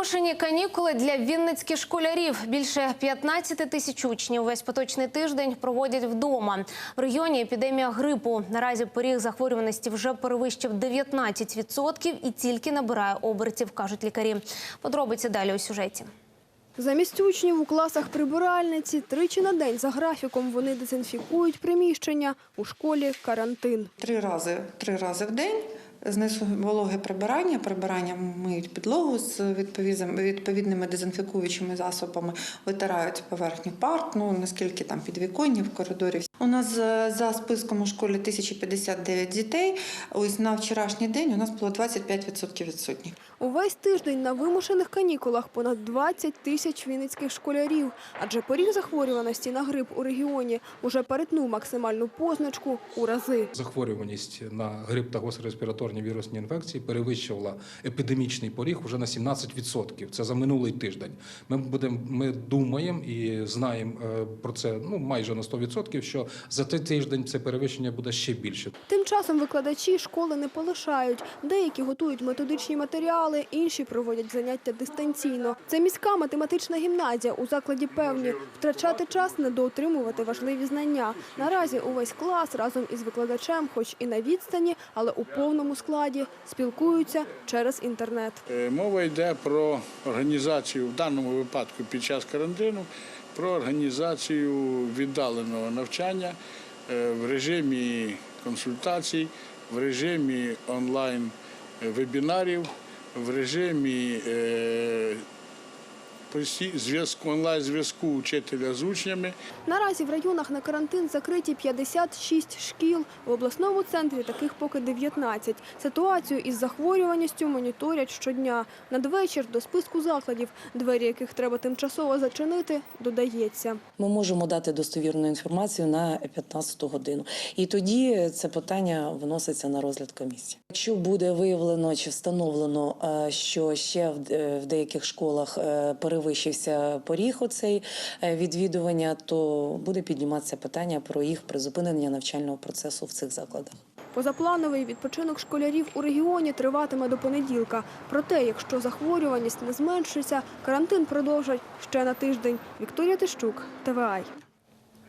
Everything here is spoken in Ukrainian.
Вимушені канікули для вінницьких школярів. Більше 15 тисяч учнів весь поточний тиждень проводять вдома. В регіоні епідемія грипу. Наразі поріг захворюваності вже перевищив 19% і тільки набирає обертів, кажуть лікарі. Подробиці далі у сюжеті. Замість учнів у класах прибиральниці тричі на день за графіком вони дезінфікують приміщення. У школі карантин. Три рази, три рази в день. Знизу вологе прибирання, прибирання миють підлогу з відповідним- відповідними дезінфікуючими засобами, витирають поверхню парт, ну наскільки там підвіконня в коридорі. У нас е, за списком у школі 1059 дітей. Ось на вчорашній день у нас було 25% відсутніх. Увесь тиждень на вимушених канікулах понад 20 тисяч вінницьких школярів. Адже поріг захворюваності на грип у регіоні уже перетнув максимальну позначку у рази. Захворюваність на грип та гострі респіраторні вірусні інфекції перевищувала епідемічний поріг уже на 17%. Це за минулий тиждень. Ми будемо, ми думаємо і знаємо е, про це ну майже на 100%, що за цей тиждень це перевищення буде ще більше. Тим часом викладачі школи не полишають. Деякі готують методичні матеріали, інші проводять заняття дистанційно. Це міська математична гімназія. У закладі певні втрачати час не доотримувати важливі знання. Наразі увесь клас разом із викладачем, хоч і на відстані, але у повному складі, спілкуються через інтернет. Е, Мова йде про організацію в даному випадку під час карантину, про організацію віддаленого навчання е, в режимі консультацій, в режимі онлайн вебінарів, в режимі е, зв'язку онлайн зв'язку учителя з учнями. Наразі в районах на карантин закриті 56 шкіл. В обласному центрі таких поки 19. Ситуацію із захворюваністю моніторять щодня. Надвечір до списку закладів, двері яких треба тимчасово зачинити, додається. Ми можемо дати достовірну інформацію на 15 годину. І тоді це питання вноситься на розгляд комісії. Якщо буде виявлено чи встановлено, е, що ще в е, деяких школах е, перевищився поріг оцей цей відвідування, то буде підніматися питання про їх призупинення навчального процесу в цих закладах. Позаплановий відпочинок школярів у регіоні триватиме до понеділка. Проте, якщо захворюваність не зменшиться, карантин продовжать ще на тиждень. Вікторія Тищук, ТВАЙ.